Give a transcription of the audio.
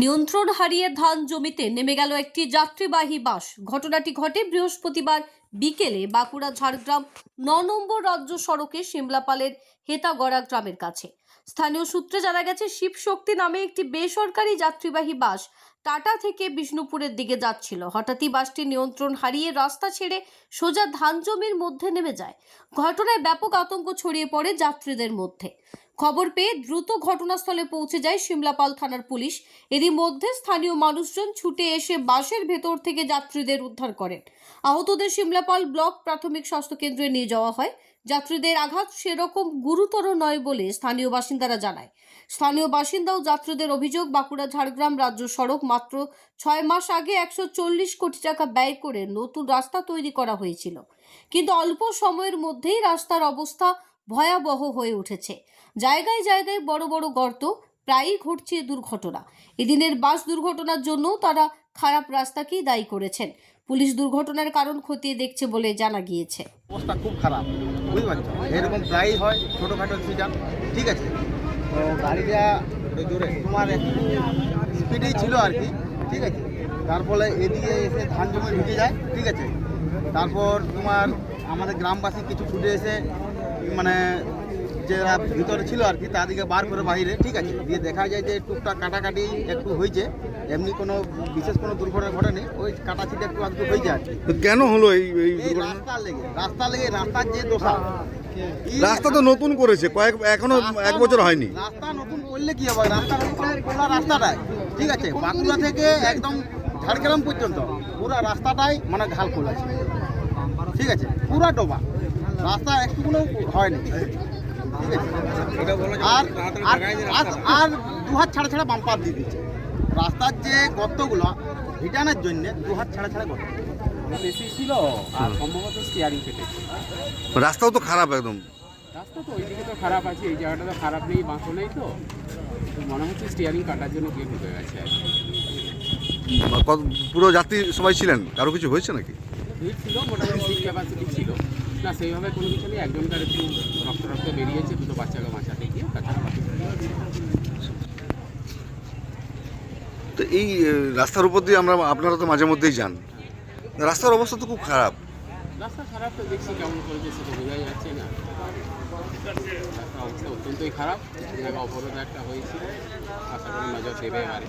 নিয়ন্ত্রণ হারিয়ে ধান জমিতে নেমে গেল একটি যাত্রীবাহী বাস। ঘটনাটি ঘটে বৃহস্পতিবার বিকেলে বাঁকুড়া ঝাড়গ্রাম ন নম্বর রাজ্য সড়কে সিমলাপালের হেতাগড়া গ্রামের কাছে। স্থানীয় সূত্রে জানা গেছে, শিবশক্তি নামে একটি বেসরকারি যাত্রীবাহী বাস টাটা থেকে বিষ্ণুপুরের দিকে যাচ্ছিল। হঠাৎই বাসটি নিয়ন্ত্রণ হারিয়ে রাস্তা ছেড়ে সোজা ধান জমির মধ্যে নেমে যায়। ঘটনায় ব্যাপক আতঙ্ক ছড়িয়ে পড়ে যাত্রীদের মধ্যে। খবর পেয়ে দ্রুত ঘটনাস্থলে পৌঁছে যায় সিমলাপাল থানার পুলিশ। এরই মধ্যে স্থানীয় মানুষজন ছুটে এসে বাসের ভেতর থেকে যাত্রীদের উদ্ধার করেন। আহতদের সিমলাপাল ব্লক প্রাথমিক স্বাস্থ্য কেন্দ্রে নিয়ে যাওয়া হয়। যাত্রীদের আঘাত সেরকম গুরুতর নয় বলে স্থানীয় বাসিন্দারা জানায়। স্থানীয় বাসিন্দা ও যাত্রীদের অভিযোগ, বাঁকুড়া, ঝাড়গ্রাম রাজ্য সড়ক মাত্র ছয় মাস আগে একশো চল্লিশ কোটি টাকা ব্যয় করে নতুন রাস্তা তৈরি করা হয়েছিল। কিন্তু অল্প সময়ের মধ্যেই রাস্তার অবস্থা ভয়াবহ হয়ে উঠেছে। জায়গায় জায়গায় বড় বড় গর্ত, প্রায়ই ঘটছে দুর্ঘটনা। এদিনের বাস দুর্ঘটনার জন্য তারা খারাপ রাস্তাকেই দায়ী করেছেন। পুলিশ দুর্ঘটনার কারণ খতিয়ে দেখছে বলে জানা গিয়েছে। অবস্থা খুব খারাপ, বুঝতে পারছ? এরকম প্রায়ই হয়, ছোটোখাটো সিজন ঠিক আছে? তো গাড়িটা জোরে তোমার স্পিডেই ছিল আর কি, ঠিক আছে? তার ফলে এদিকে এসে ধান জমি ঢুকে যায়, ঠিক আছে? তারপর তোমার আমাদের গ্রামবাসী কিছু ছুটে এসে মানে যারা ভিতরে ছিল আর কি তাদেরকে বার করে বাইরে ঠিক আছে? দিয়ে দেখা যায় যে টুকটাক কাটাকাটি একটু হয়েছে এমনি কোনো বিশেষ কোনো দুর্ঘটনা ঘটেনি ওই কাটাছিটা একটু আধটু হয়েছে আর কি। তো কেন হলো এই রাস্তার লেগে রাস্তা লেগে রাস্তার যে দোষা রাস্তা তো নতুন করেছে কয়েক এখনও এক বছর হয়নি। রাস্তা নতুন করলে কি হবে? রাস্তা খোলা রাস্তাটাই ঠিক আছে? বাঁকুড়া থেকে একদম ঝাড়গ্রাম পর্যন্ত পুরো রাস্তাটাই মানে ঘাল খোলা আছে ঠিক আছে? পুরা ডোবা। রাস্তা একটু কোনো হয়নি আর আর- দু হাত ছাড়া ছাড়া বাম্পার দিয়ে দিচ্ছে। রাস্তার যে গর্তগুলো ভিটানোর জন্য দু হাত ছাড়া ছাড়া গর্ত। বেশি ছিল আর সম্ভবত স্টিয়ারিং ফেটেছে রাস্তাও তো খারাপ একদম। রাস্তা তো ওইদিকে তো খারাপ আছে এই জায়গাটা তো খারাপ নেই বাঁকো নেই তো। মনে হচ্ছে স্টিয়ারিং কাটার জন্য গিয়ে ঢুকে গেছে আর কি। পুরো যাত্রী সবাই ছিলেন? কারও কিছু হয়েছে নাকি? ভিড় ছিল মোটামুটি সিট ক্যাপাসিটি ছিল। না সেইভাবে কোনো কিছু নেই। একজনকার একটু রক্ত রক্ত বেরিয়েছে দুটো বাচ্চাকে বাঁচাতে গিয়ে তাছাড়া তো এই রাস্তার উপর দিয়ে আমরা আপনারা তো মাঝে মধ্যেই যান। রাস্তার অবস্থা তো খুব খারাপ। রাস্তা খারাপ তো দেখছি কেমন করেছে সেটা বোঝাই যাচ্ছে না। অবস্থা অত্যন্তই খারাপ। অবরোধ একটা হয়েছিল আশা করি নজর দেবে এবারে।